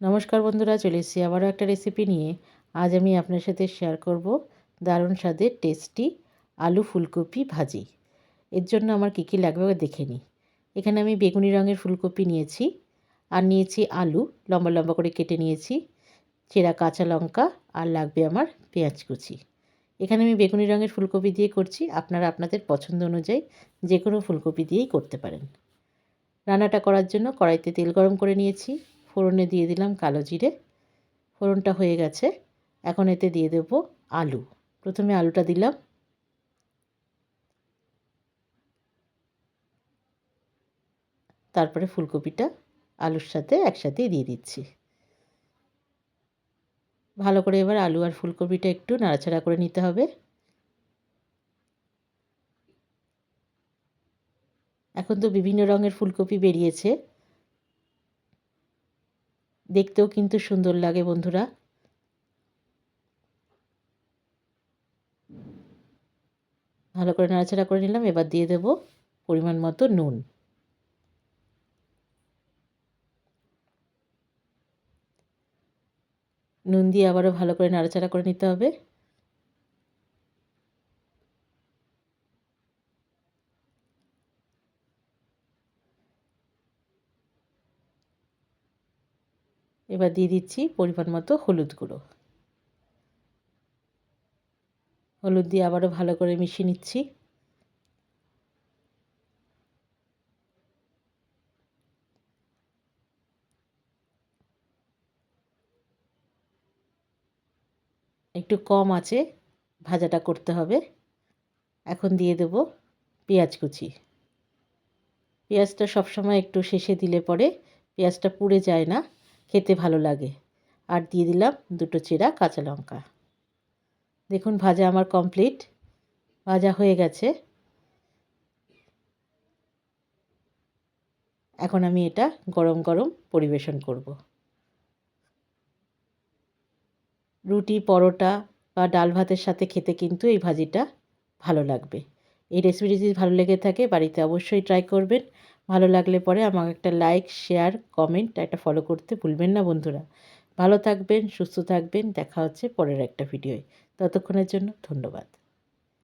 নমস্কার বন্ধুরা, চলে এসেছি আবারও একটা রেসিপি নিয়ে। আজ আমি আপনার সাথে শেয়ার করব দারুণ স্বাদের টেস্টি আলু ফুলকপি ভাজি। এর জন্য আমার কী কী লাগবে দেখে নিই। এখানে আমি বেগুনি রঙের ফুলকপি নিয়েছি আর নিয়েছি আলু, লম্বা লম্বা করে কেটে নিয়েছি, চেরা কাঁচা লঙ্কা আর লাগবে আমার পেঁয়াজ কুচি। এখানে আমি বেগুনি রঙের ফুলকপি দিয়ে করছি, আপনারা আপনাদের পছন্দ অনুযায়ী যে কোনো ফুলকপি দিয়েই করতে পারেন। রান্নাটা করার জন্য কড়াইতে তেল গরম করে নিয়েছি ফোড়নে দিয়ে দিলাম কালো জিরে। ফোড়নটা হয়ে গেছে। এখন এতে দিয়ে দেব আলু। প্রথমে আলুটা দিলাম। তারপরে ফুলকপিটা আলুর সাথে একসাথেই দিয়ে দিচ্ছি। ভালো করে এবার আলু আর ফুলকপিটা একটু নাড়াচাড়া করে নিতে হবে। এখন তো বিভিন্ন রঙের ফুলকপি বেরিয়েছে। দেখতেও কিন্তু সুন্দর লাগে, বন্ধুরা। ভালো করে নাড়াচাড়া করে নিলাম, এবার দিয়ে দেব পরিমাণ মতো নুন। নুন দিয়ে আবারও ভালো করে নাড়াচাড়া করে নিতে হবে। এবার দিয়ে দিচ্ছি পরিমাণ মতো হলুদ গুঁড়ো। হলুদ দিয়ে আবারও ভালো করে মিশিয়ে নিচ্ছি। একটু কম আছে, ভাজাটা করতে হবে। এখন দিয়ে দেব পেঁয়াজ কুচি। পেঁয়াজটা সবসময় একটু শেষে দিলে পরে পেঁয়াজটা পুড়ে যায় না। খেতে ভালো লাগে। আর দিয়ে দিলাম দুটো চেরা কাঁচা লঙ্কা। দেখুন, ভাজা আমার কমপ্লিট ভাজা হয়ে গেছে। এখন আমি এটা গরম গরম পরিবেশন করব। রুটি, পরোটা বা ডাল ভাতের সাথে খেতে কিন্তু এই ভাজিটা ভালো লাগবে। এই রেসিপিটি যদি ভালো লেগে থাকে, বাড়িতে অবশ্যই ট্রাই করবেন। ভালো লাগলে পরে আমাকে একটা লাইক শেয়ার কমেন্ট একটা ফলো করতে ভুলবেন না বন্ধুরা। ভালো থাকবেন, সুস্থ থাকবেন, দেখা হচ্ছে পরের একটা ভিডিওয় ততক্ষণের জন্য ধন্যবাদ।